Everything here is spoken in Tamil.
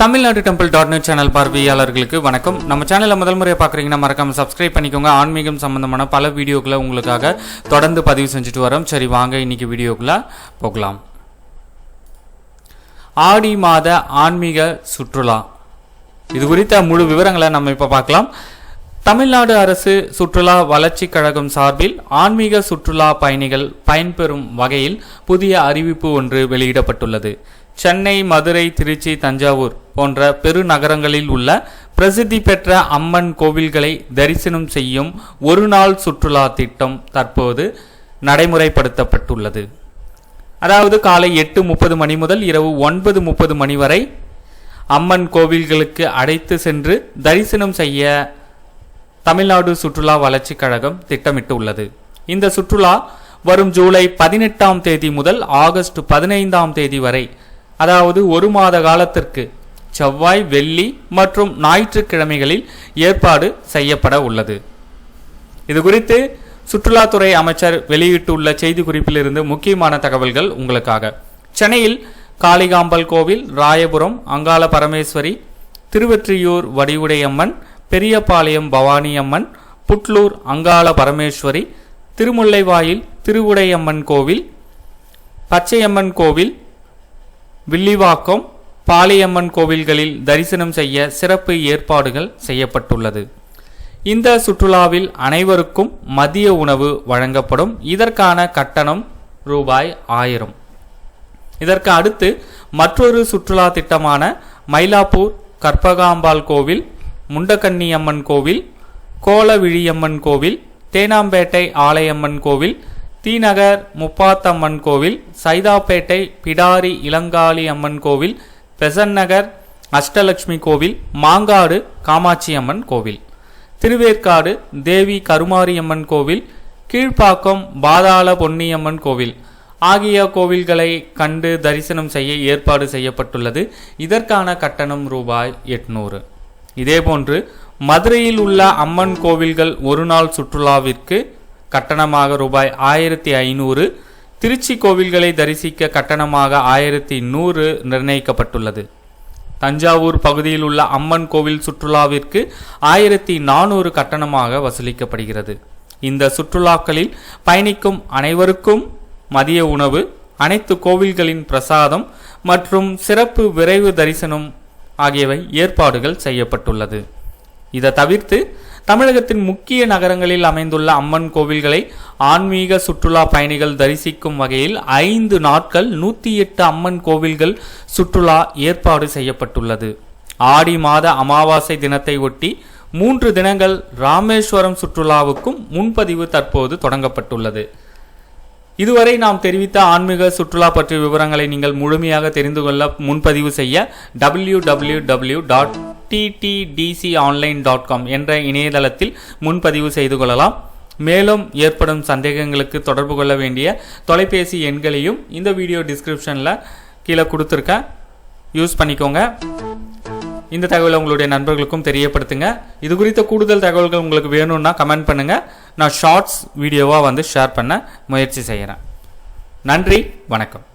Tamil Nadu temple dot net channel பார்வையாளர்களுக்கு வணக்கம். நம்ம சேனலை முதல் முறையாக பார்க்குறீங்கன்னா மறக்காம சப்ஸ்கிரைப் பண்ணிக்கோங்க. ஆன்மீகம் சம்பந்தமான பல வீடியோக்களை உங்களுக்காக தொடர்ந்து பதிவு செஞ்சுட்டு வரோம். சரி வாங்க இன்னைக்கு வீடியோக்குள்ள போகலாம். ஆடி மாத ஆன்மீக சுற்றுலா. இது குறித்த முழு விவரங்களை நம்ம இப்போ பார்க்கலாம். தமிழ்நாடு அரசு சுற்றுலா வளர்ச்சிக் கழகம் சார்பில் ஆன்மீக சுற்றுலா பயணிகள் பயன்பெறும் வகையில் புதிய அறிவிப்பு ஒன்று வெளியிடப்பட்டுள்ளது. சென்னை மதுரை திருச்சி தஞ்சாவூர் போன்ற பெருநகரங்களில் உள்ள பிரசித்தி பெற்ற அம்மன் கோவில்களை தரிசனம் செய்யும் ஒரு நாள் சுற்றுலா திட்டம் தற்போது நடைமுறைப்படுத்தப்பட்டுள்ளது. அதாவது காலை எட்டு முப்பது மணி முதல் இரவு ஒன்பது முப்பது மணி வரை அம்மன் கோவில்களுக்கு அழைத்து சென்று தரிசனம் செய்ய தமிழ்நாடு சுற்றுலா வளர்ச்சிக் கழகம் திட்டமிட்டுள்ளது. இந்த சுற்றுலா வரும் ஜூலை பதினெட்டாம் தேதி முதல் ஆகஸ்ட் பதினைந்தாம் தேதி வரை அதாவது ஒரு மாத காலத்திற்கு செவ்வாய் வெள்ளி மற்றும் ஞாயிற்றுக்கிழமைகளில் ஏற்பாடு செய்யப்பட உள்ளது. இது குறித்து சுற்றுலாத்துறை அமைச்சர் வெளியிட்டுள்ள செய்திக்குறிப்பிலிருந்து முக்கியமான தகவல்கள் உங்களுக்காக. சென்னையில் காளிகாம்பல் கோவில் ராயபுரம் அங்காள பரமேஸ்வரி திருவெற்றியூர் வடிவுடையம்மன் பெரியபாளையம் பவானியம்மன் புட்லூர் அங்காள பரமேஸ்வரி திருமுல்லைவாயில் திருவுடையம்மன் கோவில் பச்சையம்மன் கோவில் வில்லிவாக்கம் பாளையம்மன் கோவில்களில் தரிசனம் செய்ய சிறப்பு ஏற்பாடுகள் செய்யப்பட்டுள்ளது. இந்த சுற்றுலாவில் அனைவருக்கும் மதிய உணவு வழங்கப்படும். இதற்கான கட்டணம் ரூபாய் ஆயிரம். இதற்கு அடுத்து மற்றொரு சுற்றுலா திட்டமான மயிலாப்பூர் கற்பகாம்பாள் கோவில் முண்டக்கன்னியம்மன் கோவில் கோலவிழியம்மன் கோவில் தேனாம்பேட்டை ஆலையம்மன் கோவில் தீநகர் முப்பாத்தம்மன் கோவில் சைதாப்பேட்டை பிடாரி இளங்காளி அம்மன் கோவில் பெசன் நகர் அஷ்டலட்சுமி கோவில் மாங்காடு காமாட்சி அம்மன் கோவில். திருவேற்காடு தேவி கருமாரியம்மன் கோவில் கீழ்ப்பாக்கம் பாதாள பொன்னியம்மன் கோவில் ஆகிய கோவில்களை கண்டு தரிசனம் செய்ய ஏற்பாடு செய்யப்பட்டுள்ளது. இதற்கான கட்டணம் ரூபாய் எட்நூறு. இதேபோன்று மதுரையில் உள்ள அம்மன் கோவில்கள் ஒரு நாள் சுற்றுலாவிற்கு கட்டணமாக ரூபாய் ஆயிரத்தி ஐநூறு. திருச்சி கோவில்களை தரிசிக்க கட்டணமாக ஆயிரத்தி நூறு நிர்ணயிக்கப்பட்டுள்ளது. தஞ்சாவூர் பகுதியில் உள்ள அம்மன் கோவில் சுற்றுலாவிற்கு ஆயிரத்தி நானூறு கட்டணமாக வசூலிக்கப்படுகிறது. இந்த சுற்றுலாக்களில் பயணிக்கும் அனைவருக்கும் மதிய உணவு அனைத்து கோவில்களின் பிரசாதம் மற்றும் சிறப்பு விரைவு தரிசனம் ஆகியவை ஏற்பாடுகள் செய்யப்பட்டுள்ளது. இதை தவிர்த்து தமிழகத்தின் முக்கிய நகரங்களில் அமைந்துள்ள அம்மன் கோவில்களை ஆன்மீக சுற்றுலா பயணிகள் தரிசிக்கும் வகையில் ஐந்து நாட்கள் நூற்றி எட்டு அம்மன் கோவில்கள் சுற்றுலா ஏற்பாடு செய்யப்பட்டுள்ளது. ஆடி மாத அமாவாசை தினத்தை ஒட்டி மூன்று தினங்கள் ராமேஸ்வரம் சுற்றுலாவுக்கும் முன்பதிவு தற்போது தொடங்கப்பட்டுள்ளது. இதுவரை நாம் தெரிவித்த ஆன்மீக சுற்றுலா பற்றிய விவரங்களை நீங்கள் முழுமையாக தெரிந்து கொள்ள முன்பதிவு செய்ய W W W dot TTDC online dot com என்ற இணையதளத்தில் முன்பதிவு செய்து கொள்ளலாம். மேலும் ஏற்படும் சந்தேகங்களுக்கு தொடர்பு கொள்ள வேண்டிய தொலைபேசி எண்களையும் இந்த வீடியோ டிஸ்கிரிப்ஷனில் கீழே கொடுத்துருக்கேன் யூஸ் பண்ணிக்கோங்க. இந்த தகவலை உங்களுடைய நண்பர்களுக்கும் தெரியப்படுத்துங்க. இது குறித்த கூடுதல் தகவல்கள் உங்களுக்கு வேணும்னா கமெண்ட் பண்ணுங்கள் நான் ஷார்ட்ஸ் வீடியோவாக வந்து ஷேர் பண்ண முயற்சி செய்கிறேன் நன்றி வணக்கம்.